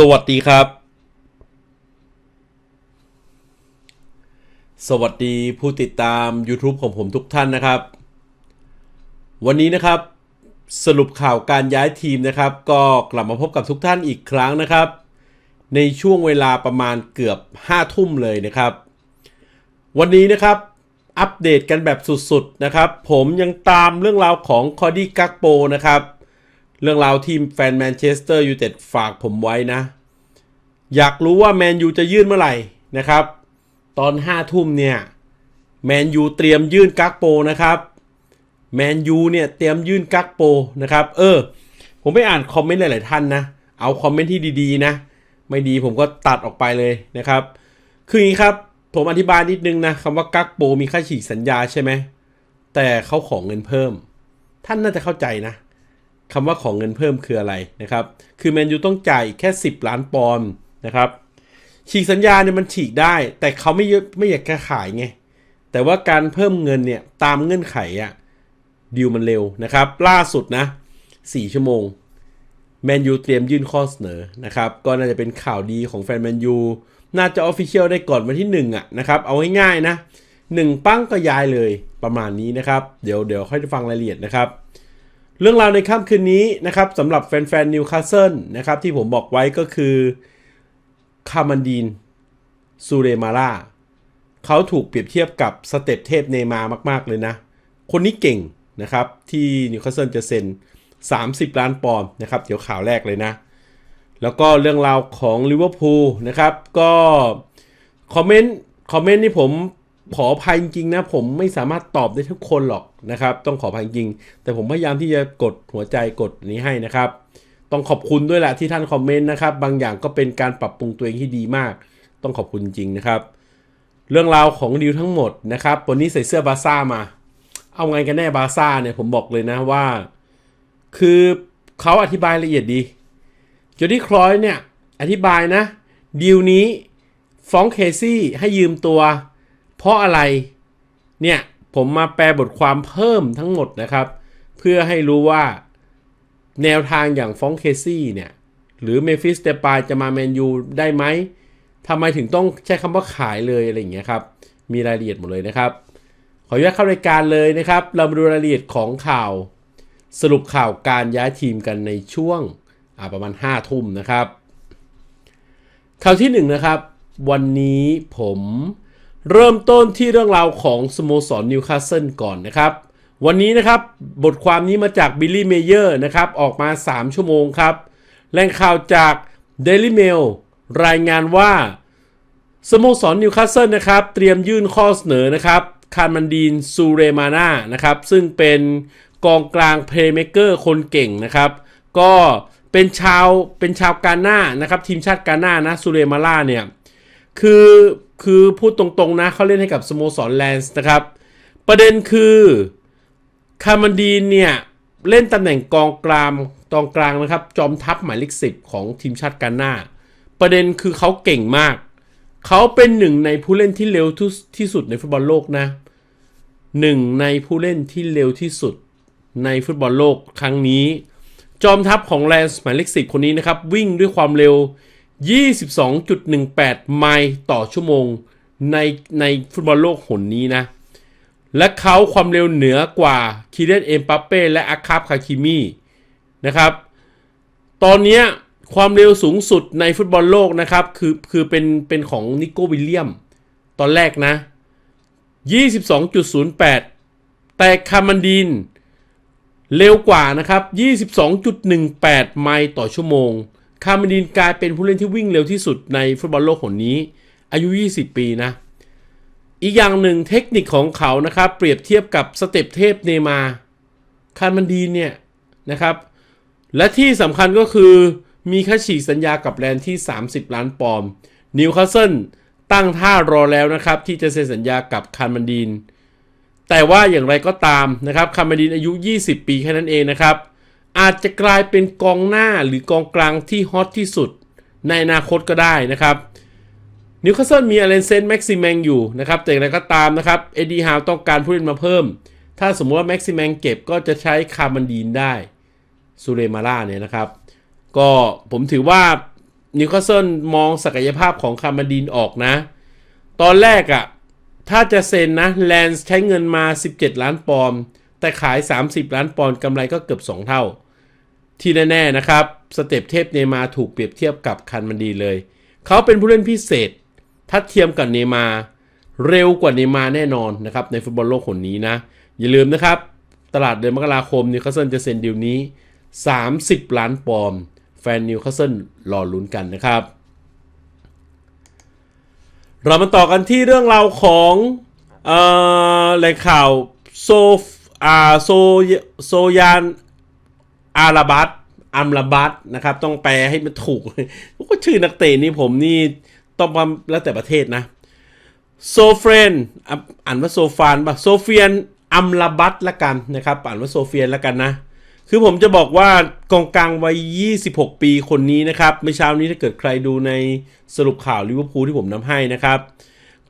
สวัสดีครับ สวัสดีผู้ติดตาม YouTube ของผมทุกท่านนะครับ วันนี้นะครับ สรุปข่าวการย้ายทีมนะครับ ก็กลับมาพบกับทุกท่านอีกครั้งนะครับ ในช่วงเวลาประมาณเกือบ5ทุ่มเลยนะครับ วันนี้นะครับอัปเดตกันแบบสุดๆนะครับ ผมยังตามเรื่องราวของคอดี้กักโปนะครับ เรื่องราวทีมแฟนแมนเชสเตอร์ยูไนเต็ดฝากผมไว้นะ อยากรู้ว่าแมนยูจะยื่นเมื่อไหร่นะครับ ตอน5ทุ่มเนี่ยแมนยูเตรียมยื่นกักโปนะครับแมนยูเนี่ยเตรียมยื่นกักโปนะครับ เออ ผมไปอ่านคอมเมนต์หลาย ๆ ท่านนะ เอาคอมเมนต์ที่ดี ๆ นะ ไม่ดีผมก็ตัดออกไปเลยนะครับ คืออย่างนี้ครับ ผมอธิบายนิดนึงนะคำว่ากักโปมีค่าฉีกสัญญาใช่ไหม แต่เขาของเงินเพิ่ม ท่านน่าจะเข้าใจนะ คำว่าของเงินเพิ่มคืออะไรนะครับ คือแมนยูต้องจ่ายแค่ 10 ล้านปอนด์นะครับ ฉีกสัญญาเนี่ยมันฉีกได้ แต่เขาไม่ไม่อยากจะขายไง แต่ว่าการเพิ่มเงินเนี่ยตามเงื่อนไขอะดีลมันเร็วนะครับ ล่าสุดนะ 4 ชั่วโมงแมนยูเตรียมยื่นข้อเสนอนะครับ ก็น่าจะเป็นข่าวดีของแฟนแมนยูน่าจะออฟฟิเชียลได้ก่อนวันที่1อะนะครับ เอาง่ายๆนะ 1 ปั้งก็ย้ายเลยประมาณนี้นะครับ เดี๋ยวเดี๋ยวค่อยฟังรายละเอียดนะครับ เรื่องราวในค่ำคืนนี้นะครับสำหรับแฟนๆนิวคาสเซิลนะครับที่ผมบอกไว้ก็คือคามันดีนซูเรมาร่าเขาถูกเปรียบเทียบกับสเต็ปเทพเนมามาก ๆ เลยนะ คนนี้เก่งนะครับที่นิวคาสเซิลจะเซ็น 30 ล้านปอนด์นะครับเดี๋ยวข่าวแรกเลยนะ แล้วก็เรื่องราวของลิเวอร์พูลนะครับ ก็คอมเมนต์คอมเมนต์นี่ผม ขออภัยจริงๆนะผมไม่สามารถตอบได้ทุกคนหรอกนะครับ ต้องขออภัยจริง แต่ผมพยายามที่จะกดหัวใจกดนี้ให้นะครับ ต้องขอบคุณด้วยแหละที่ท่านคอมเมนต์นะครับ บางอย่างก็เป็นการปรับปรุงตัวเองที่ดีมาก ต้องขอบคุณจริงนะครับ เรื่องราวของดิวทั้งหมดนะครับวันนี้ใส่เสื้อบาซ่ามา เอาไงกันแน่บาซ่าเนี่ยผมบอกเลยนะว่า คือเขาอธิบายละเอียดดีจอดี้ครอยเนี่ยอธิบายนะดีลนี้ฟ้องเคซี่ให้ยืมตัว ราะอะไรเนี่ยผมมาแปลบทความเพิ่มทั้งหมดนะครับ เพื่อให้รู้ว่าแนวทางอย่างฟองเคซี่เนี่ย หรือเมฟิสเตปายจะมาแมนยูได้ไหมทำไมถึงต้องใช้คำว่าขายเลยอะไรอย่างเงี้ยครับ มีรายละเอียดหมดเลยนะครับ ขออนุญาตเข้ารายการเลยนะครับ เรามาดูรายละเอียดของข่าว สรุปข่าวการย้ายทีมกันในช่วงประมาณ 5 ทุ่มนะครับ ข่าวที่1นนะครับ วันนี้ผม เริ่มต้นที่เรื่องราวของสโมสรนิวคาสเซิลก่อนนะครับ วันนี้นะครับบทความนี้มาจากบิลลี่เมเยอร์นะครับออกมา 3 ชั่วโมงครับ แหล่งข่าวจาก Daily Mail รายงานว่า สโมสรนิวคาสเซิลนะครับ เตรียมยื่นข้อเสนอนะครับคารมันดีนซูเรมาน่านะครับ ซึ่งเป็นกองกลางเพลย์เมเกอร์คนเก่งนะครับ ก็เป็นชาวเป็นชาวกาหน้านะครับ ทีมชาติกาหน้านะซูเรมาล่าเนี่ย คือ คือพูดตรงๆนะเขาเล่นให้กับสโมสรแลนส์นะครับ ประเด็นคือคาร์มันดีเนี่ย เล่นตำแหน่งกองกลางกองกลางนะครับ จอมทัพหมายเลขสิบของทีมชาติกาหน้าประเด็นคือเขาเก่งมาก เขาเป็นหนึ่งในผู้เล่นที่เร็วที่สุดในฟุตบอลโลกนะหนึ่งในผู้เล่นที่เร็วที่สุดในฟุตบอลโลกครั้งนี้ จอมทัพของแลนส์หมายเลขสิบคนนี้นะครับ วิ่งด้วยความเร็ว 22.18 ไมล์ต่อชั่วโมงในในฟุตบอลโลกหนนี้นะ และเขาความเร็วเหนือกว่าคีเรนเอ็มปัปเป้และอาคาบคาคิมีนะครับ ตอนนี้ความเร็วสูงสุดในฟุตบอลโลกนะครับ คือคือเป็นเป็นของนิโก้วิลเลียม ตอนแรกนะ 22.08 แต่คามันดีนเร็วกว่านะครับ 22.18 ไมล์ต่อชั่วโมง คาร์มดินกลายเป็นผู้เล่นที่วิ่งเร็วที่สุดในฟุตบอลโลกคนนี้ อายุ 20 ปีนะ อีกอย่างหนึ่งเทคนิคของเขานะครับ เปรียบเทียบกับสเต็ปเทพเนมาคาร์มันดีนเนี่ยนะครับ และที่สำคัญก็คือมีค่าฉีกสัญญากับแลนที่ 30 ล้านปอนด์นิวคาสเซิลตั้งท่ารอแล้วนะครับ ที่จะเซ็นสัญญากับคาร์มันดีน แต่ว่าอย่างไรก็ตามนะครับคาร์มันดีนอายุ 20 ปีแค่นั้นเองนะครับ อาจจะกลายเป็นกองหน้าหรือกองกลางที่ฮอตที่สุดในอนาคตก็ได้นะครับนิวคาสเซิลมีอเลนเซนแม็กซิแมงอยู่นะครับ แต่อย่างไรก็ตามนะครับเอ็ดดี้ฮาวต้องการผู้เล่นมาเพิ่ม ถ้าสมมติว่าแม็กซิแมงเก็บก็จะใช้คาร์มันดีนได้ซูเรมาร่าเนี่ยนะครับ ก็ผมถือว่านิวคาสเซิลมองศักยภาพของคาร์มาดีนออกนะ ตอนแรกอะ่ะถ้าจะเซ็นนะแลนส์ใช้เงินมา 17 ล้านปอนด์แต่ขาย 30 ล้านปอนด์กำไรก็เกือบ 2 เท่า ที่แน่ๆนะครับสเต็ปเทพเนมาถูกเปรียบเทียบกับคันมันดีเลย เขาเป็นผู้เล่นพิเศษ ทัดเทียมกับเนมาเร็วกว่าเนมาแน่นอนนะครับในฟุตบอลโลกคนนี้นะ อย่าลืมนะครับ ตลาดเดือนมกราคมนิวคาสเซิลจะเซ็นดีลนี้ 30 ล้านปอนด์แฟนนิวคาสเซิลรอลุ้นกันนะครับ เรามาต่อกันที่เรื่องราวของแหล่งข่าวโซอาโซโซยาน อาราบัตอัมราบัตนะครับ ต้องแปลให้มันถูกก็ชื่อนักเตะนี่ผมนี่ต้องมาแล้วแต่ประเทศนะ โซเฟรนอ่านว่าโซฟานปะโซเฟียนอัมราบัตละกันนะครับอ่านว่าโซเฟียนละกันนะ คือผมจะบอกว่ากองกลางวัย 26 ปีคนนี้นะครับเมื่อเช้านี้ถ้าเกิดใครดูในสรุปข่าวลิเวอร์พูลที่ผมนำให้นะครับ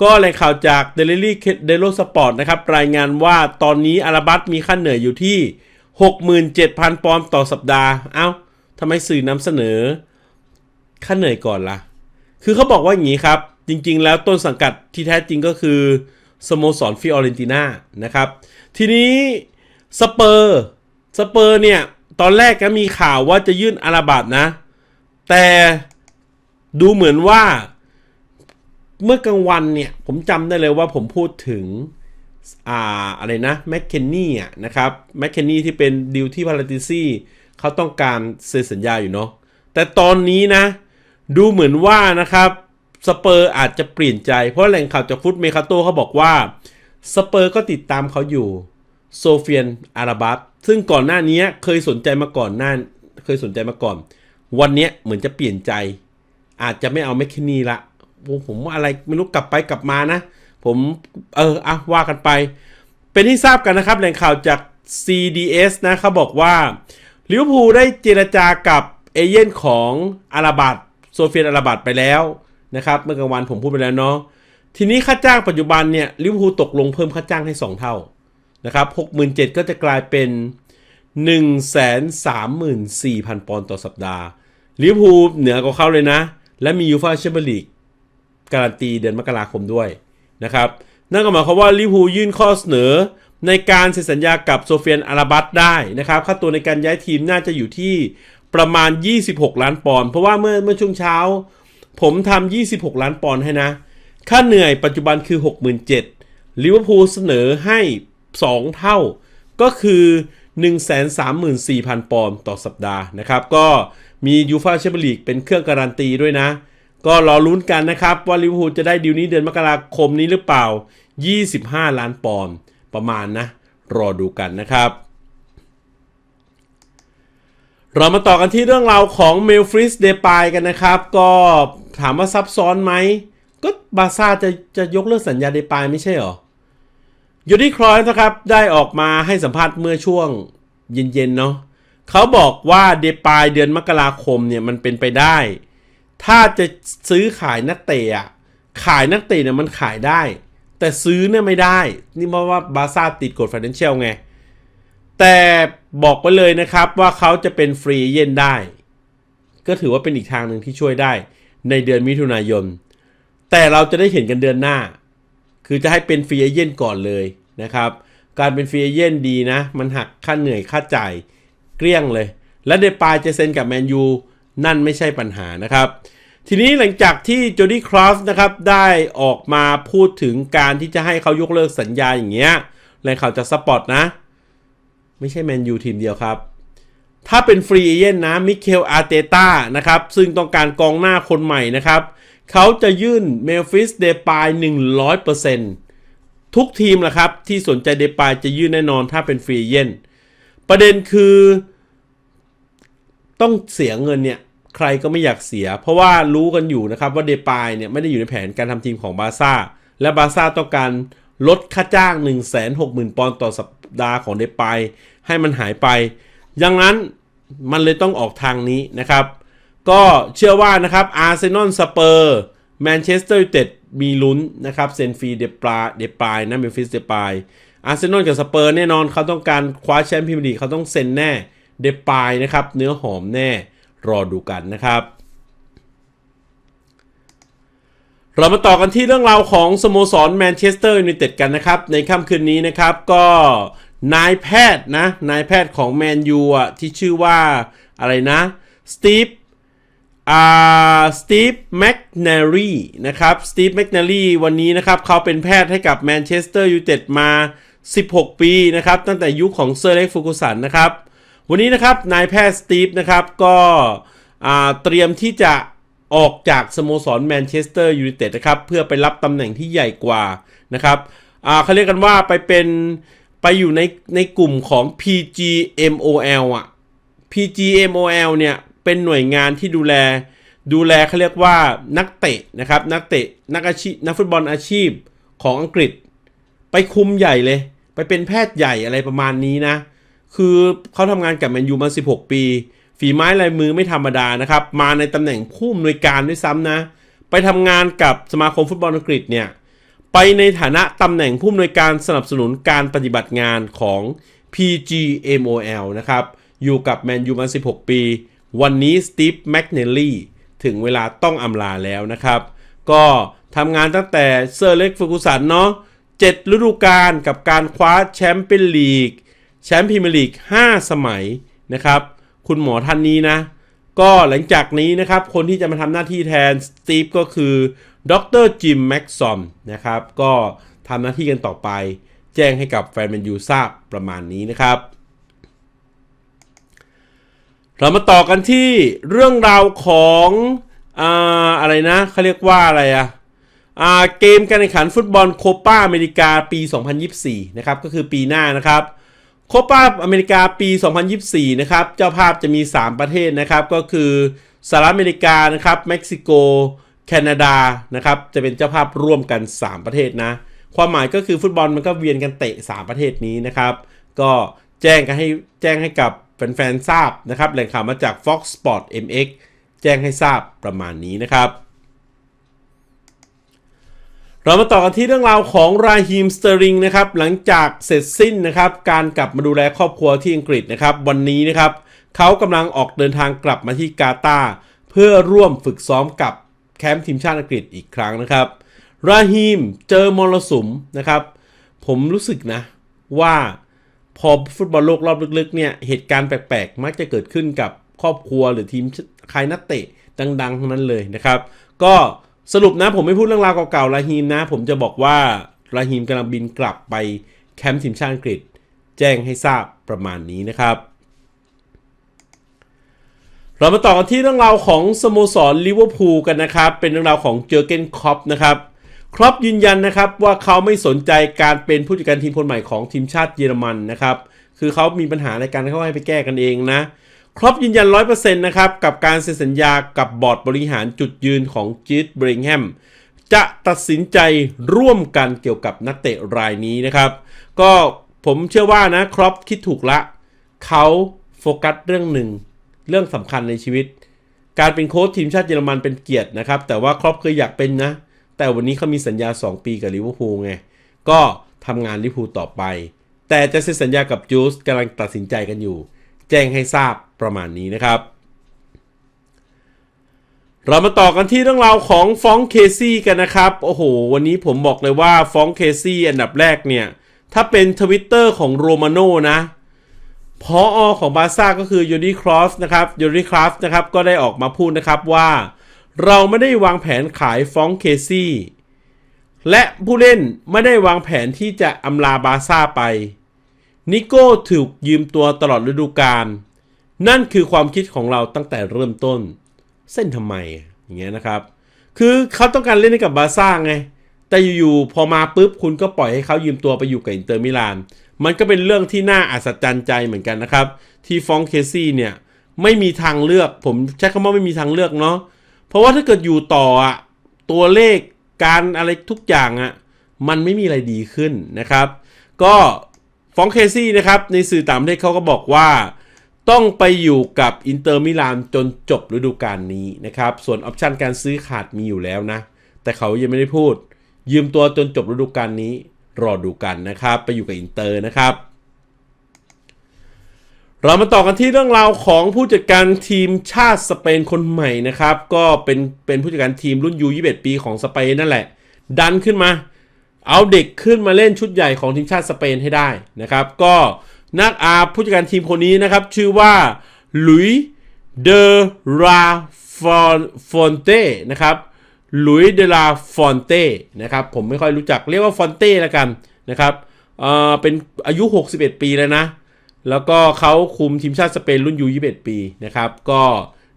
ก็แหล่งข่าวจาก Daily d a i l y Sport นะครับ รายงานว่าตอนนี้อาราบัตมีค่าเหนื่อยอยู่ที่ 67,000 ปอนด์ต่อสัปดาห์ เอ้าทำไมสื่อนำเสนอ ค่าเหนื่อยก่อนละ่ะ คือเขาบอกว่าอย่างนี้ครับ จริงๆ แล้วต้นสังกัดที่แท้จริงก็คือ สโมสรฟิออเรนติน่านะครับ ทีนี้สเปอร์สเปอร์เนี่ย ตอนแรกก็มีข่าวว่าจะยื่นอาราบัตนะ แต่ดูเหมือนว่าเมื่อกลางวันเนี่ย ผมจำได้เลยว่าผมพูดถึง อ่าอะไรนะแมคเคนนี่อะนะครับแมคเคนนี่ที่เป็นดิวที่พาราติซี่เขาต้องการเซ็นสัญญาอยู่เนาะแต่ตอนนี้นะ ดูเหมือนว่านะครับสเปอร์อาจจะเปลี่ยนใจ เพราะแหล่งข่าวจากฟุตเมคาโตเขาบอกว่าสเปอร์ก็ติดตามเขาอยู่โซเฟียนอาราบัตซึ่งก่อนหน้านี้เคยสนใจมาก่อนหน้าเคยสนใจมาก่อน วันนี้เหมือนจะเปลี่ยนใจ อาจจะไม่เอาแมคคินีละผมว่าอะไรไม่รู้กลับไปกลับมานะ ผมเอออะว่ากันไป เป็นที่ทราบกันนะครับแหล่งข่าวจาก CDS นะเขาบอกว่าลิเวอร์พูลได้เจรจากับเอเย่นของอาราบัตโซเฟียนอาราบัตไปแล้วนะครับเมื่อกลางวันผมพูดไปแล้วเนาะทีนี้ค่าจ้างปัจจุบันเนี่ยลิเวอร์พูลตกลงเพิ่มค่าจ้างให้ 2 เท่านะครับ67,000ก็จะกลายเป็น 134,000 ปอนด์ต่อสัปดาห์ลิเวอร์พูลเหนือกว่าเขาเลยนะ และมียูฟ่าแชมเปี้ยนลีกการันตีเดือนมกราคมด้วย นะครับนั่นก็หมายความว่าลิเวอร์พูลยื่นข้อเสนอในการเซ็นสัญญากับโซเฟียนอาราบัตได้นะครับค่าตัวในการย้ายทีมน่าจะอยู่ที่ประมาณ 26 ล้านปอนด์เพราะว่าเมื่อเมื่อช่วงเช้า ผมทำ26 ล้านปอนด์ให้นะ ค่าเหนื่อยปัจจุบันคือ 67,000ลิเวอร์พูลเสนอให้ 2 เท่า ก็คือ 134,000 ปอนด์ต่อสัปดาห์นะครับ ก็มียูฟาแชมเปี้ยนลีกเป็นเครื่องการันตีด้วยนะ ก็รอลุ้นกันนะครับ ว่าลิเวอร์พูลจะได้ดีลนี้เดือนมกราคมนี้หรือเปล่า 25 ล้านปอนด์ประมาณนะ รอดูกันนะครับ เรามาต่อกันที่เรื่องราวของเมลฟริสเดปายกันนะครับ ก็ถามว่าซับซ้อนไหม ก็บาซ่าจะจะยกเลิกสัญญาเดปายไม่ใช่หรอยูดี้ครอยนะครับ ได้ออกมาให้สัมภาษณ์เมื่อช่วงเย็นๆเนาะเขาบอกว่าเดปายเดือนมกราคมเนี่ยมันเป็นไปได้ ถ้าจะซื้อขายนักเตะขายนักเตะเนี่ยมันขายได้ แต่ซื้อเนี่ยไม่ได้ นี่เพราะว่าบาซ่าติดกฎ financial ไง แต่บอกไปเลยนะครับว่าเขาจะเป็นฟรีเย็นได้ ก็ถือว่าเป็นอีกทางหนึ่งที่ช่วยได้ ในเดือนมิถุนายน แต่เราจะได้เห็นกันเดือนหน้า คือจะให้เป็นฟรีเอเย่นก่อนเลยนะครับ การเป็นฟรีเอเย่นดีนะ มันหักค่าเหนื่อยค่าจ่ายเกลี้ยงเลย และเดปายจะเซ็นกับแมนยู นั่นไม่ใช่ปัญหานะครับ ทีนี้หลังจากที่โจดี้ครอฟนะครับได้ออกมาพูดถึงการที่จะให้เขายกเลิกสัญญาอย่างเงี้ยแหล่งข่าวจากสปอร์ตนะ ไม่ใช่แมนยูทีมเดียวครับ ถ้าเป็นฟรีเอเย่นนะมิเคลอาร์เตต้านะครับ ซึ่งต้องการกองหน้าคนใหม่นะครับ เขาจะยื่นเมลฟิสเดปาย100%ทุกทีมแหละครับ ที่สนใจเดปายจะยื่นแน่นอนถ้าเป็นฟรีเย่นประเด็นคือต้องเสียเงินเนี่ย ใครก็ไม่อยากเสีย เพราะว่ารู้กันอยู่นะครับว่าเดปายเนี่ยไม่ได้อยู่ในแผนการทำทีมของบาซ่า และบาซ่าต้องการลดค่าจ้าง 160,000 ปอนด์ต่อสัปดาห์ของเดปายให้มันหายไป ดังนั้นมันเลยต้องออกทางนี้นะครับ ก็เชื่อว่านะครับอาร์เซนอลสเปอร์แมนเชสเตอร์ยูไนเต็ดมีลุ้นนะครับเซนฟีเดปลาเดปายนะเมฟิสเดปายอาร์เซนอลกับสเปอร์แน่นอนเขาต้องการคว้าแชมป์พรีเมียร์ลีกเขาต้องเซ็นแน่เดปายนะครับเนื้อหอมแน่ รอดูกันนะครับ เรามาต่อกันที่เรื่องราวของสโมสรแมนเชสเตอร์ยูไนเต็ดกันนะครับ ในค่ำคืนนี้นะครับก็นายแพทย์นะนายแพทย์ของแมนยูอะที่ชื่อว่าอะไรนะสตีฟอ่าสตีฟแมกนารีนะครับสตีฟแมกนารีวันนี้นะครับเขาเป็นแพทย์ให้กับแมนเชสเตอร์ยูไนเต็ดมา 16 ปีนะครับ ตั้งแต่ยุคของเซอร์เล็กฟูกุสันนะครับ วันนี้นะครับนายแพทย์สตีฟนะครับก็เตรียมที่จะออกจากสโมสรแมนเชสเตอร์ยูไนเต็ดนะครับเพื่อไปรับตำแหน่งที่ใหญ่กว่านะครับเขาเรียกกันว่าไปเป็นไปอยู่ในในกลุ่มของ PGMOL อะ PGMOL เนี่ยเป็นหน่วยงานที่ดูแลดูแลเขาเรียกว่านักเตะนะครับนักเตะนักอาชีพนักฟุตบอลอาชีพของอังกฤษ ไปคุมใหญ่เลย ไปเป็นแพทย์ใหญ่อะไรประมาณนี้นะ คือเขาทำงานกับแมนยูมา 16 ปี ฝีไม้ลายมือไม่ธรรมดานะครับ มาในตำแหน่งผู้อำนวยการด้วยซ้ำนะ ไปทำงานกับสมาคมฟุตบอลอังกฤษเนี่ย ไปในฐานะตำแหน่งผู้อำนวยการสนับสนุนการปฏิบัติงานของ PGMOL นะครับ อยู่กับแมนยูมา 16 ปี วันนี้สตีฟแมกเนลลี่ถึงเวลาต้องอำลาแล้วนะครับ ก็ทำงานตั้งแต่เซอร์เล็กฟูกุสันเนาะ7ฤดูกาลกับการคว้าแชมเปี้ยนลีก แชมป์พรีเมียร์ลีก 5 สมัยนะครับ คุณหมอท่านนี้นะ ก็หลังจากนี้นะครับ คนที่จะมาทำหน้าที่แทนสตีฟก็คือดรจิมแม็กซอมนะครับ ก็ทำหน้าที่กันต่อไป แจ้งให้กับแฟนแมนยูทราบประมาณนี้นะครับ เรามาต่อกันที่เรื่องราวของอ่าอะไรนะเขาเรียกว่าอะไรอะอ่าเกมการแข่งขันฟุตบอลโคปาอเมริกาปี 2024 นะครับ ก็คือปีหน้านะครับ โคปาอเมริกาปี 2024 นะครับ เจ้าภาพจะมี 3 ประเทศนะครับ ก็คือสหรัฐอเมริกานะครับเม็กซิโก แคนาดานะครับ จะเป็นเจ้าภาพร่วมกัน 3 ประเทศนะ ความหมายก็คือฟุตบอลมันก็เวียนกันเตะ 3 ประเทศนี้นะครับ ก็แจ้งกันให้แจ้งให้กับแฟนๆทราบนะครับแหล่งข่าวมาจาก Fox Sport MX แจ้งให้ทราบประมาณนี้นะครับ เรามาต่อกันที่เรื่องราวของราฮิมสเตอริงนะครับหลังจากเสร็จสิ้นนะครับการกลับมาดูแลครอบครัวที่อังกฤษนะครับวันนี้นะครับเขากำลังออกเดินทางกลับมาที่กาตาร์เพื่อร่วมฝึกซ้อมกับแคมป์ทีมชาติอังกฤษอีกครั้งนะครับราฮิมเจอมรสุมนะครับ ผมรู้สึกนะว่าพอฟุตบอลโลกรอบลึกๆเนี่ยเหตุการณ์แปลกๆ มักจะเกิดขึ้นกับครอบครัวหรือทีมใครนักเตะดังๆทั้งนั้นเลยนะครับ ก็ สรุปนะผมไม่พูดเรื่องราวเก่าๆราฮีมนะ ผมจะบอกว่าราฮีมกำลังบินกลับไปแคมป์ทีมชาติอังกฤษ แจ้งให้ทราบประมาณนี้นะครับ เรามาต่อกันที่เรื่องราวของสโมสรลิเวอร์พูลกันนะครับ เป็นเรื่องราวของเจอเกนครอปนะครับครอปยืนยันนะครับว่าเขาไม่สนใจการเป็นผู้จัดการทีมคนใหม่ของทีมชาติเยอรมันนะครับ คือเขามีปัญหาในการเขาให้ไปแก้กันเองนะ ครอปยืนยัน 100%นะครับ กับการเซ็นสัญญากับบอร์ดบริหารจุดยืนของจีดเบริงแฮมจะตัดสินใจร่วมกันเกี่ยวกับนักเตะรายนี้นะครับ ก็ผมเชื่อว่านะครอปคิดถูกละ เขาโฟกัสเรื่องหนึ่ง เรื่องสำคัญในชีวิต การเป็นโค้ชทีมชาติเยอรมันเป็นเกียรตินะครับ แต่ว่าครอปเคยอยากเป็นนะ แต่วันนี้เขามีสัญญา 2 ปีกับลิเวอร์พูลไง ก็ทำงานลิเวอร์พูลต่อไป แต่จะเซ็นสัญญากับจูสกำลังตัดสินใจกันอยู่ แจ้งให้ทราบประมาณนี้นะครับ เรามาต่อกันที่เรื่องราวของฟองเคซี่กันนะครับ โอ้โห วันนี้ผมบอกเลยว่าฟองเคซี่อันดับแรกเนี่ย ถ้าเป็นทวิตเตอร์ของโรมาโนนะพออของบาซ่าก็คือยูริครอสนะครับยูริคราฟนะครับ ก็ได้ออกมาพูดนะครับว่า เราไม่ได้วางแผนขายฟองเคซี่และผู้เล่นไม่ได้วางแผนที่จะอำลาบาซ่าไป นิโก้ถูกยืมตัวตลอดฤดูกาลนั่นคือความคิดของเราตั้งแต่เริ่มต้น เส้นทำไมอย่างเงี้ยนะครับ คือเขาต้องการเล่นให้กับบาซ่าไง แต่อยู่ๆพอมาปุ๊บคุณก็ปล่อยให้เขายืมตัวไปอยู่กับอินเตอร์มิลาน มันก็เป็นเรื่องที่น่าอัศจรรย์ใจเหมือนกันนะครับ ที่ฟองเคซี่เนี่ยไม่มีทางเลือก ผมใช้คำว่าไม่มีทางเลือกเนาะ เพราะว่าถ้าเกิดอยู่ต่ออะตัวเลขการอะไรทุกอย่างอะมันไม่มีอะไรดีขึ้นนะครับ ก็ ฟองเคซี่นะครับในสื่อต่างประเทศเขาก็บอกว่าต้องไปอยู่กับอินเตอร์มิลานจนจบฤดูกาลนี้นะครับ ส่วนออปชันการซื้อขาดมีอยู่แล้วนะ แต่เขายังไม่ได้พูด ยืมตัวจนจบฤดูกาลนี้ รอดูกันนะครับ ไปอยู่กับอินเตอร์นะครับ เรามาต่อกันที่เรื่องราวของผู้จัดการทีมชาติสเปนคนใหม่นะครับ ก็เป็นเป็นผู้จัดการทีมรุ่นยู21ปีของสเปนนั่นแหละ ดันขึ้นมา เอาเด็กขึ้นมาเล่นชุดใหญ่ของทีมชาติสเปนให้ได้นะครับ ก็นักอาผู้จัดการทีมคนนี้นะครับ ชื่อว่าลุยเดราฟอนเต้นะครับลุยเดลาฟอนเต้นะครับผมไม่ค่อยรู้จักเรียกว่าฟอนเต้แล้วกันนะครับเอ่อเป็นอายุ 61 ปีแล้วนะ แล้วก็เขาคุมทีมชาติสเปนรุ่นยู21 ปีนะครับ ก็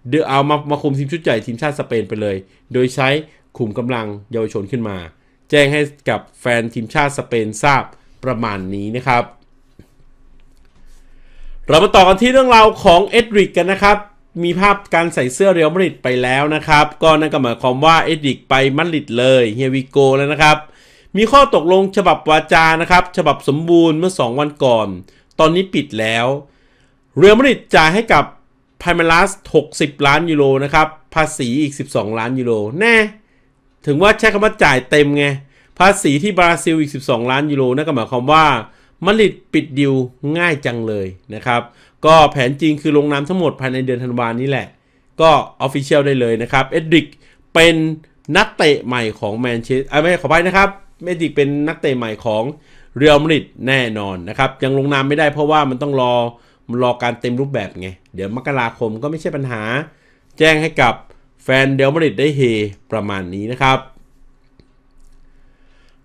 เดเอามามาคุมทีมชุดใหญ่ทีมชาติสเปนไปเลย โดยใช้ขุมกำลังเยาวชนขึ้นมา แจ้งให้กับแฟนทีมชาติสเปนทราบประมาณนี้นะครับ เรามาต่อกันที่เรื่องราวของเอ็ดริกกันนะครับ มีภาพการใส่เสื้อเรอัลมาดริดไปแล้วนะครับ ก็นั่นก็หมายความว่าเอ็ดริกไปมาดริดเลยเฮียวิโกแล้วนะครับ มีข้อตกลงฉบับวาจานะครับ ฉบับสมบูรณ์เมื่อ 2 วันก่อน ตอนนี้ปิดแล้ว เรอัลมาดริดจ่ายให้กับพาเมลัส60 ล้านยูโรนะครับ ภาษีอีก 12 ล้านยูโร แน่ ถึงว่าใช้คำว่าจ่ายเต็มไง ภาษีที่บราซิลอีก 12 ล้านยูโรนั่นก็หมายความว่ามาดริดปิดดิวง่ายจังเลยนะครับ ก็แผนจริงคือลงนามทั้งหมดภายในเดือนธันวานี้แหละ ก็ออฟฟิเชียลได้เลยนะครับ เอ็ดริกเป็นนักเตะใหม่ของแมนเชสเตอร์ไม่ขอไปนะครับเอ็ดริกเป็นนักเตะใหม่ของเรอัลมาดริดแน่นอนนะครับ ยังลงนามไม่ได้เพราะว่ามันต้องรอมันรอการเต็มรูปแบบไง เดี๋ยวมกราคมก็ไม่ใช่ปัญหา แจ้งให้กับ แฟนเรอัลมาริดได้เฮประมาณนี้นะครับ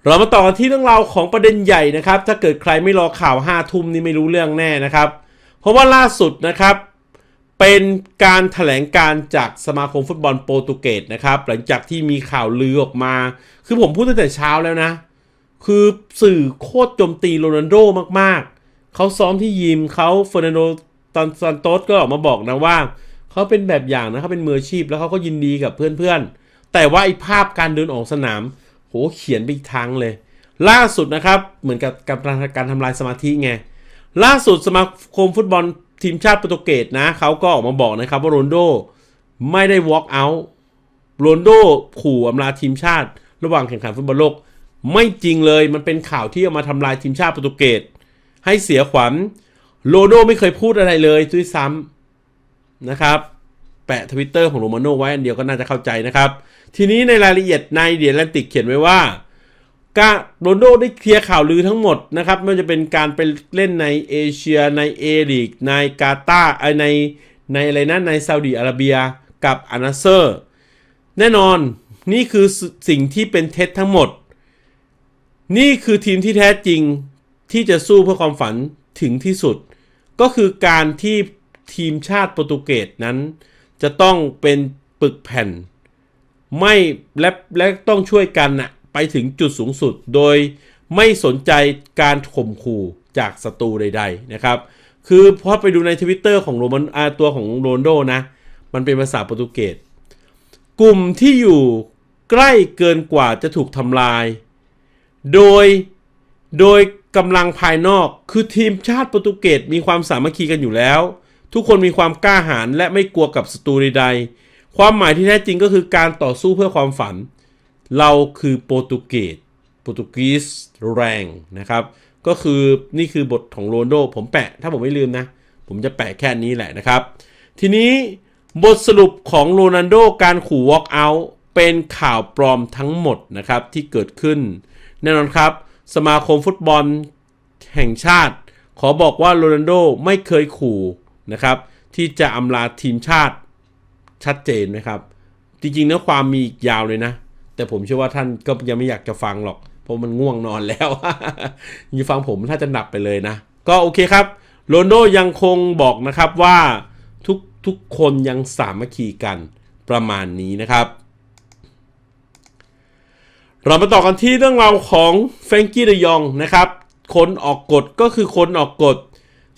เรามาต่อกันที่เรื่องราวของประเด็นใหญ่นะครับ ถ้าเกิดใครไม่รอข่าว5ทุ่มนี่ไม่รู้เรื่องแน่นะครับ เพราะว่าล่าสุดนะครับเป็นการถแถลงการจากสมาคมฟุตบอลโปรตุเกสนะครับ หลังจากที่มีข่าวลือออกมา คือผมพูดตั้งแต่เช้าแล้วนะ คือสื่อโคตรโจมตีโรนัลโดมากๆ เขาซ้อมที่ยิมเขาเฟอร์นันโดตอนซันโตสก็ออกมาบอกนะว่า เขาเป็นแบบอย่างนะเขาเป็นมืออาชีพแล้วเขาก็ยินดีกับเพื่อนๆ แต่ว่าไอ้ภาพการเดินออกสนาม โหเขียนไปอีกทางเลย ล่าสุดนะครับ เหมือนกับกับการทำลายสมาธิไง ล่าสุดสมาคมฟุตบอลทีมชาติโปรตุเกสนะเขาก็ออกมาบอกนะครับว่าโรนโดไม่ได้ walk out โรนโดขู่อำลาทีมชาติ ระหว่างแข่งขันฟุตบอลโลก ไม่จริงเลยมันเป็นข่าวที่เอามาทำลายทีมชาติโปรตุเกสให้เสียขวัญโรนโดไม่เคยพูดอะไรเลยด้วยซ้ำ นะครับ แปะทวิตเตอร์ของโรมาโนไว้อันเดียวก็น่าจะเข้าใจนะครับ ทีนี้ในรายละเอียดในเดียแลนติกเขียนไว้ว่ากาโรนโดได้เคลียร์ข่าวลือทั้งหมดนะครับไม่ว่าจะเป็นการไปเล่นในเอเชียในเอริกในกาตาร์ในในอะไรนะในซาอุดีอาระเบียกับอานาเซอร์ แน่นอนนี่คือสิ่งที่เป็นเท็จทั้งหมด นี่คือทีมที่แท้จริงที่จะสู้เพื่อความฝันถึงที่สุด ก็คือการที่ ทีมชาติโปรตุเกสนั้น จะต้องเป็นปึกแผ่น ไม่และและต้องช่วยกันนะไปถึงจุดสูงสุดโดยไม่สนใจการข่มขู่จากศัตรูใด ๆ นะครับ คือพอไปดูในทวิตเตอร์ของโรมันอาตัวของโรนโดนะ มันเป็นภาษาโปรตุเกสกลุ่มที่อยู่ใกล้เกินกว่าจะถูกทำลาย โดยโดยกำลังภายนอกคือทีมชาติโปรตุเกสมีความสามัคคีกันอยู่แล้ว ทุกคนมีความกล้าหาญและไม่กลัวกับศัตรูใดๆ ความหมายที่แท้จริงก็คือการต่อสู้เพื่อความฝัน เราคือโปรตุเกสโปรตุกีสแรงนะครับ ก็คือนี่คือบทของโรนโด ผมแปะถ้าผมไม่ลืมนะ ผมจะแปะแค่นี้แหละนะครับ ทีนี้บทสรุปของโรนัลโดการขู่ walk out เป็นข่าวปลอมทั้งหมดนะครับที่เกิดขึ้น แน่นอนครับ สมาคมฟุตบอลแห่งชาติ ขอบอกว่าโรนัลโดไม่เคยขู่ นะครับ ที่จะอำลาทีมชาติชัดเจนนะครับ จริงๆเนื้อความมีอีกยาวเลยนะ แต่ผมเชื่อว่าท่านก็ยังไม่อยากจะฟังหรอก เพราะมันง่วงนอนแล้วอยิ่ฟังผมถ้าจะหนับไปเลยนะ ก็โอเคครับโรนโดยังคงบอกนะครับว่าทุกทุกคนยังสามัคคีกันประมาณนี้นะครับ เรามาต่อกันที่เรื่องราวของแฟรงกี้เดยองนะครับ คนออกกฎก็คือคนออกกฎ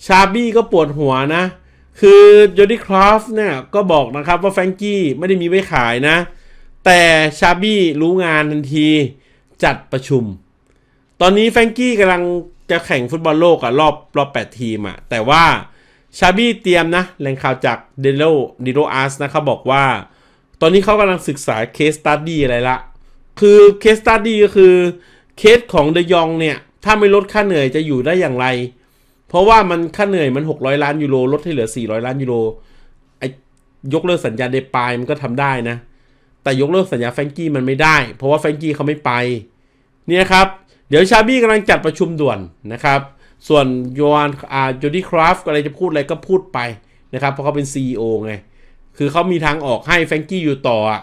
ชาบี้ก็ปวดหัวนะ คือโจดี้ครอฟเนี่ยก็บอกนะครับว่าแฟรงกี้ไม่ได้มีไว้ขายนะ แต่ชาบี้รู้งานทันทีจัดประชุม ตอนนี้แฟรงกี้กำลังจะแข่งฟุตบอลโลกอะรอบรอบ 8 ทีมอะแต่ว่าชาบี้เตรียมนะแหล่งข่าวจากเดโลดิโรอาร์สนะครับบอกว่า ตอนนี้เขากำลังศึกษาเคสตัดดี้อะไรละ คือเคสตัดดี้ก็คือเคสของเดยองเนี่ย ถ้าไม่ลดค่าเหนื่อยจะอยู่ได้อย่างไร เพราะว่ามันค่าเหนื่อยมัน 600 ล้านยูโรลดให้เหลือ 400 ล้านยูโรไอยกเลิกสัญญาเดปายมันก็ทำได้นะ แต่ยกเลิกสัญญาแฟรงกี้มันไม่ได้ เพราะว่าแฟรงกี้เขาไม่ไป เนี่ยครับ เดี๋ยวชาบี้กำลังจัดประชุมด่วนนะครับ ส่วนโยนอ่าจูดี้คราฟอะไรจะพูดอะไรก็พูดไปนะครับ เพราะเขาเป็น CEO ไง คือเขามีทางออกให้แฟรงกี้อยู่ต่ออะ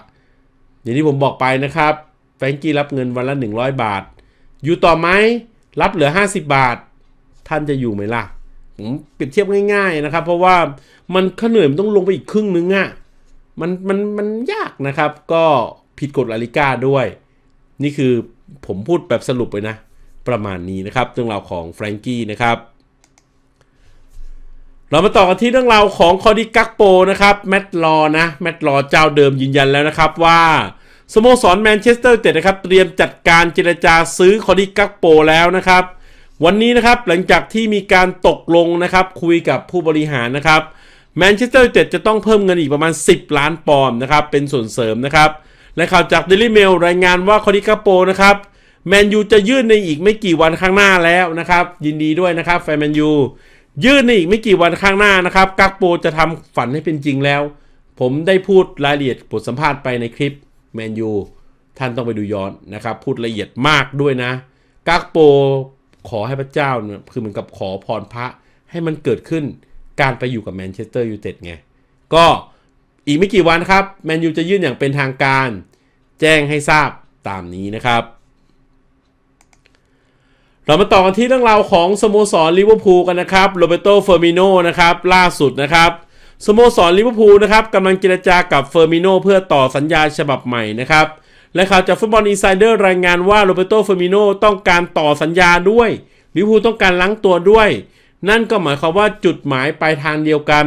อย่างที่ผมบอกไปนะครับ แฟรงกี้รับเงินวันละ 100 บาท อยู่ต่อไหมรับเหลือ 50 บาท ท่านจะอยู่ไหมล่ะผมเปรียบเทียบง่าย ๆนะครับ เพราะว่ามันค่าเหนื่อยมันต้องลงไปอีกครึ่งนึงอะ่ะมันมันมันยากนะครับ ก็ผิดกฎลาลิก้าด้วย นี่คือผมพูดแบบสรุปไปนะ ประมาณนี้นะครับเรื่องราวของแฟรงกี้นะครับเรามาต่อกันที่เรื่องราวของคอดิกักโปนะครับแมตต์ลอนะแมตต์ลอเจ้าเดิมยืนยันแล้วนะครับว่าสโมสรแมนเชสเตอร์เต็ดนะครับ เตรียมจัดการเจรจาซื้อคอดิกักโปแล้วนะครับ วันนี้นะครับหลังจากที่มีการตกลงนะครับคุยกับผู้บริหารนะครับแมนเชสเตอร์ยูไนเต็ดจะต้องเพิ่มเงินอีกประมาณ 10 ล้านปอนด์นะครับเป็นส่วนเสริมนะครับและข่าวจาก Daily Mail รายงานว่าคอดิกักโปนะครับแมนยูจะยื่นในอีกไม่กี่วันข้างหน้าแล้วนะครับยินดีด้วยนะครับแฟนแมนยูยื่นในอีกไม่กี่วันข้างหน้านะครับกักโปจะทำฝันให้เป็นจริงแล้ว ผมได้พูดรายละเอียดบทสัมภาษณ์ไปในคลิปแมนยูท่านต้องไปดูย้อนนะครับพูดละเอียดมากด้วยนะกักโป ขอให้พระเจ้าเนี่ยคือเหมือนกับขอพรพระให้มันเกิดขึ้นการไปอยู่กับแมนเชสเตอร์ยูไนเต็ดไง ก็อีกไม่กี่วันครับแมนยูจะยื่นอย่างเป็นทางการ แจ้งให้ทราบตามนี้นะครับ เรามาต่อกันที่เรื่องราวของสโมสรลิเวอร์พูลกันนะครับโรเบโตเฟอร์มิโนนะครับล่าสุดนะครับสโมสรลิเวอร์พูลนะครับกำลังเจรจากับเฟอร์มิโนเพื่อต่อสัญญาฉบับใหม่นะครับ และข่าวจากฟุตบอลอินไซเดอร์รายงานว่าโรเบโตเฟอร์มิโนต้องการต่อสัญญาด้วยลิเวอร์พูลต้องการล้างตัวด้วย นั่นก็หมายความว่าจุดหมายปลายทางเดียวกัน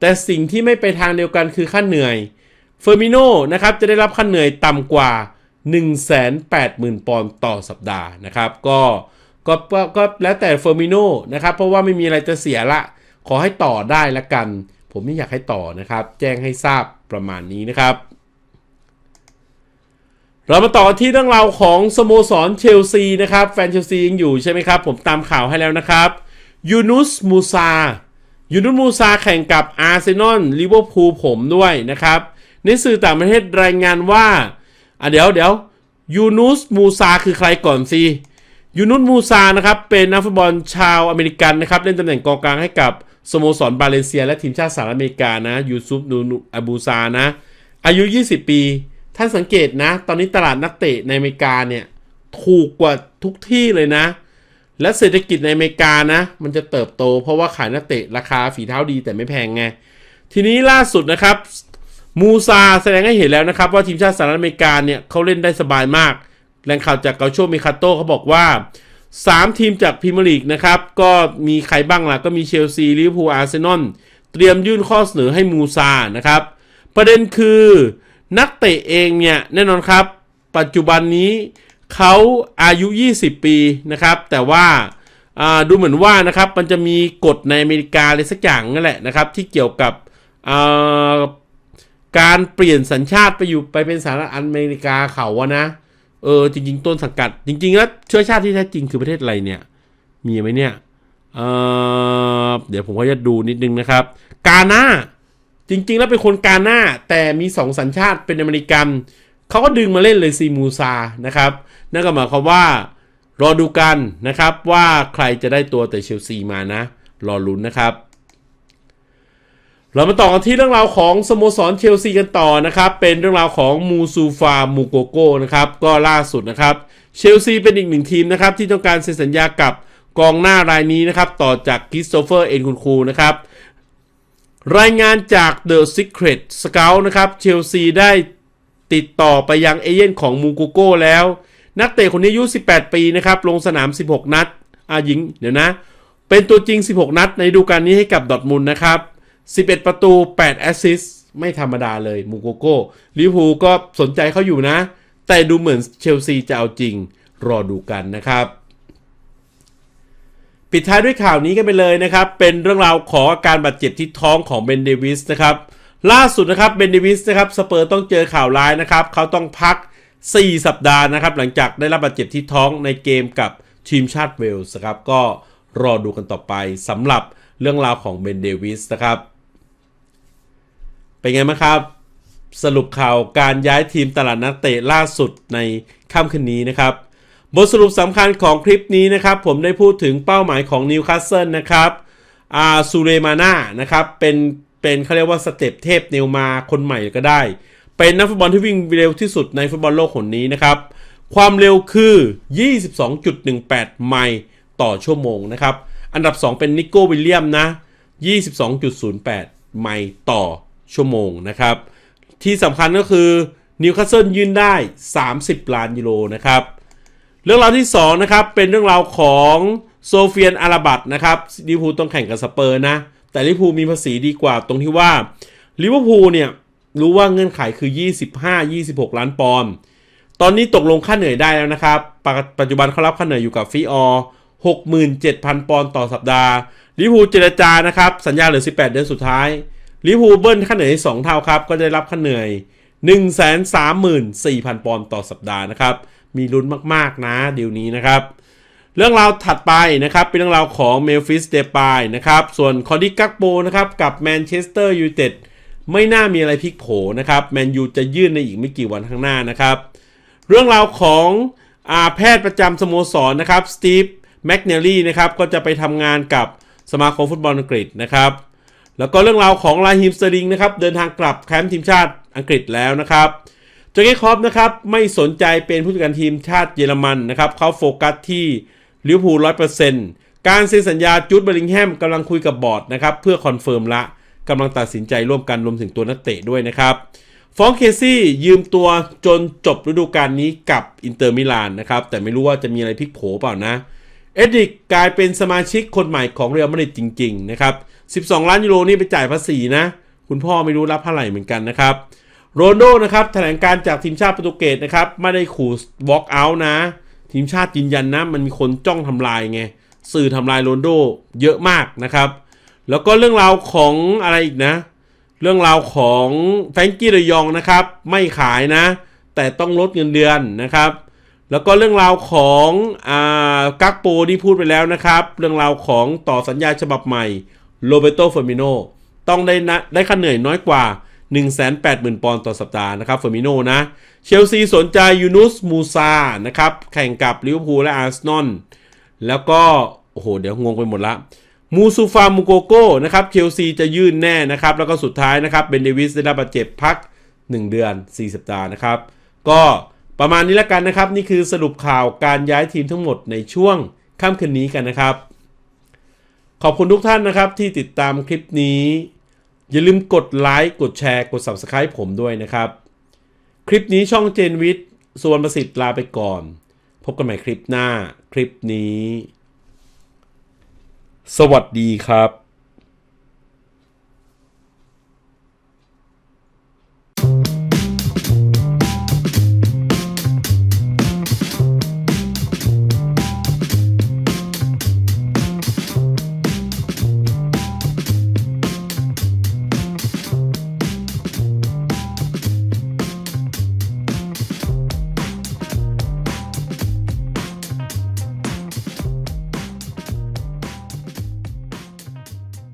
แต่สิ่งที่ไม่ไปทางเดียวกันคือค่าเหนื่อยเฟอร์มิโนนะครับจะได้รับค่าเหนื่อยต่ำกว่า 180,000 ปอนด์ต่อสัปดาห์นะครับ ก็ก็ก็ก็แล้วแต่เฟอร์มิโนนะครับเพราะว่าไม่มีอะไรจะเสียละ ขอให้ต่อได้ละกัน ผมไม่อยากให้ต่อนะครับ แจ้งให้ทราบประมาณนี้นะครับ เรามาต่อที่เรื่องราวของสโมสรเชลซีนะครับ แฟนเชลซียังอยู่ใช่ไหมครับ ผมตามข่าวให้แล้วนะครับยูนุสมูซายูนุสมูซาแข่งกับอาร์เซนอลลิเวอร์พูลผมด้วยนะครับ ในสื่อต่างประเทศรายงานว่าอะเดี๋ยวเดี๋ยวยูนุสมูซาคือใครก่อนสิยูนุสมูซานะครับเป็นนักฟุตบอลชาวอเมริกันนะครับ เล่นตำแหน่งกองกลางให้กับสโมสรบาเลนเซีย และทีมชาติสหรัฐอเมริกานะยูซุปนูนอบูซานะอายุ 20 ปี ท่านสังเกตนะ ตอนนี้ตลาดนักเตะในอเมริกาเนี่ย ถูกกว่าทุกที่เลยนะ และเศรษฐกิจในอเมริกานะ มันจะเติบโต เพราะว่าขายนักเตะราคาฝีเท้าดีแต่ไม่แพงไง ทีนี้ล่าสุดนะครับ มูซาแสดงให้เห็นแล้วนะครับ ว่าทีมชาติสหรัฐอเมริกาเนี่ยเขาเล่นได้สบายมาก แหล่งข่าวจากเกาโชมิคาโตเขาบอกว่า 3 ทีมจากพรีเมียร์ลีกนะครับ ก็มีใครบ้างล่ะ ก็มีเชลซีลิเวอร์พูลอาร์เซนอลเตรียมยื่นข้อเสนอให้มูซานะครับ ประเด็นคือ นักเตะเองเนี่ยแน่นอนครับ ปัจจุบันนี้เขาอายุ 20 ปีนะครับ แต่ว่าดูเหมือนว่านะครับมันจะมีกฎในอเมริกาอะไรสักอย่างนั่นแหละนะครับ ที่เกี่ยวกับการเปลี่ยนสัญชาติไปอยู่ไปเป็นสหรัฐอเมริกาเขาอะนะเออจริง ๆ ต้นสังกัด จริง ๆ แล้วเชื้อชาติที่แท้จริงคือประเทศอะไรเนี่ย มีไหมเนี่ยเเดี๋ยวผมก็จะดูนิดนึงนะครับ กาหน้า จริง ๆ แล้วเป็นคนกาหน้าแต่มีสองสัญชาติเป็นอเมริกันเขาก็ดึงมาเล่นเลยซีมูซานะครับ นั่นก็หมายความว่ารอดูกันนะครับว่าใครจะได้ตัวแต่เชลซีมานะ รอลุ้นนะครับ เรามาต่อกันที่เรื่องราวของสโมสรเชลซีกันต่อนะครับ เป็นเรื่องราวของมูซูฟามูโกโก้นะครับ ก็ล่าสุดนะครับเชลซีเป็นอีกหนึ่งทีมนะครับ ที่ต้องการเซ็นสัญญากับกองหน้ารายนี้นะครับ ต่อจากคริสโตเฟอร์เอ็นคุณคูนะครับ รายงานจาก The Secret Scout นะครับ เชลซีได้ติดต่อไปยังเอเย่นของมูโกโก้แล้ว นักเตะคนนี้อายุ 18 ปีนะครับ ลงสนาม 16 นัดอาหญิง เดี๋ยวนะ เป็นตัวจริง 16 นัด ในดูกาลนี้ให้กับดอทมุลนะครับ 11 ประตู 8 แอสซิสต์ไม่ธรรมดาเลยมูโกโก้ลิเวอร์พูก็สนใจเขาอยู่นะ แต่ดูเหมือนเชลซีจะเอาจริง รอดูกันนะครับ ปิดท้ายด้วยข่าวนี้กันไปเลยนะครับ เป็นเรื่องราวของอาการบาดเจ็บที่ท้องของเบนเดวิสนะครับ ล่าสุดนะครับเบนเดวิสนะครับสเปอร์ต้องเจอข่าวร้ายนะครับ เขาต้องพัก 4 สัปดาห์นะครับ หลังจากได้รับบาดเจ็บที่ท้องในเกมกับทีมชาติเวลส์ครับ ก็รอดูกันต่อไปสำหรับเรื่องราวของเบนเดวิสนะครับ เป็นไงบ้างครับ สรุปข่าวการย้ายทีมตลาดนักเตะล่าสุดในค่ำคืนนี้นะครับ บทสรุปสำคัญของคลิปนี้นะครับ ผมได้พูดถึงเป้าหมายของนิวคาสเซิลนะครับอาซูเรมาน่านะครับเป็นเป็นเขาเรียกว่าสเต็ปเทพเนวมาคนใหม่ก็ได้ เป็นนักฟุตบอลที่วิ่งเร็วที่สุดในฟุตบอลโลกคนนี้นะครับ ความเร็วคือ 22.18 ไมล์ต่อชั่วโมงนะครับ อันดับ 2 เป็นนิโก้วิลเลียมนะ 22.08 ไมล์ต่อชั่วโมงนะครับ ที่สำคัญก็คือนิวคาสเซิลยื่นได้ 30 ล้านยูโรนะครับ เรื่องราวที่2นะครับเป็นเรื่องราวของโซเฟียนอาราบัตนะครับลิเวอร์พูลต้องแข่งกับสเปอร์นะ แต่ลิเวอร์พูลมีภาษีดีกว่าตรงที่ว่าลิเวอร์พูลเนี่ยรู้ว่าเงื่อนไขคือ 25-26 ล้านปอนด์ตอนนี้ตกลงค่าเหนื่อยได้แล้วนะครับ ปัจจุบันเขารับค่าเหนื่อยอยู่กับฟีออ67,000 ปอนด์ต่อสัปดาห์ลิเวอร์พูลเจรจานะครับ สัญญาเหลือ 18 เดือนสุดท้ายลิเวอร์พูลเบิ้ลค่าเหนื่อยสองเท่าครับ ก็ได้รับค่าเหนื่อย 134,000 ปอนด์ต่อสัปดาห์นะครับ มีลุ้นมากๆนะเดี๋ยวนี้นะครับเรื่องราวถัดไปนะครับเป็นเรื่องราวของเมลฟิสเดปายนะครับส่วนคอดิกักโปนะครับกับแมนเชสเตอร์ยูไนเต็ดไม่น่ามีอะไรพลิกโผนะครับแมนยูจะยื่นในอีกไม่กี่วันข้างหน้านะครับ เรื่องราวของอาแพทย์ประจำสโมสรนะครับสตีฟแมคเนลลี่นะครับก็จะไปทำงานกับสมาคมฟุตบอลอังกฤษนะครับ แล้วก็เรื่องราวของลาฮิมสเตอริงนะครับเดินทางกลับแคมป์ทีมชาติอังกฤษแล้วนะครับ จอเกคอปนะครับไม่สนใจเป็นผู้จัดการทีมชาติเยอรมันนะครับเขาโฟกัสที่ลิเวอร์พูลร้อยเปอร์เซ็นต์การเซ็นสัญญาจูดเบลลิงแฮมกำลังคุยกับบอร์ดนะครับเพื่อคอนเฟิร์มละกำลังตัดสินใจร่วมกันรวมถึงตัวนักเตะด้วยนะครับฟองเคซี่ยืมตัวจนจบฤดูกาลนี้กับอินเตอร์มิลานนะครับแต่ไม่รู้ว่าจะมีอะไรพลิกโผเปล่านะเอ็ดริกกลายเป็นสมาชิกคนใหม่ของเรอัลมาดริดจริง ๆ นะครับ 12 ล้านยูโรนี่ไปจ่ายภาษีนะ คุณพ่อไม่รู้รับเท่าไหร่เหมือนกันนะครับ โรนโดนะครับแถลงการจากทีมชาติโปรตุเกสนะครับ ไม่ได้ขู่วอล์กเอาท์นะ ทีมชาติยืนยันนะ มันมีคนจ้องทำลายไง สื่อทำลายโรนโดเยอะมากนะครับ แล้วก็เรื่องราวของอะไรอีกนะ เรื่องราวของแฟรงกี้ระยองนะครับ ไม่ขายนะ แต่ต้องลดเงินเดือนนะครับ แล้วก็เรื่องราวของอ่ากักโปที่พูดไปแล้วนะครับ เรื่องราวของต่อสัญญาฉบับใหม่โรเบโตเฟอร์มิโนต้องได้นะได้ค่าเหนื่อยน้อยกว่า 180,000 ปอนด์ต่อสัปดาห์นะครับเฟอร์มิโนนะ เชลซีสนใจยูนุสมูซานะครับ แข่งกับลิเวอร์พูลและอาร์เซนอลแล้วก็ โอ้โห เดี๋ยวงงไปหมดละมูซูฟามูโกโก้นะครับเชลซีจะยื่นแน่นะครับ แล้วก็สุดท้ายนะครับเบนเดวิสได้รับบาดเจ็บพัก 1 เดือน 4 สัปดาห์นะครับ ก็ประมาณนี้แล้วกันนะครับ นี่คือสรุปข่าวการย้ายทีมทั้งหมดในช่วงค่ำคืนนี้กันนะครับ ขอบคุณทุกท่านนะครับที่ติดตามคลิปนี้ อย่าลืมกดไลค์กดแชร์กด Subscribe ผมด้วยนะครับ คลิปนี้ช่องเจนวิทย์ส่วนประสิทธิ์ลาไปก่อน พบกันใหม่คลิปหน้าคลิปนี้ สวัสดีครับ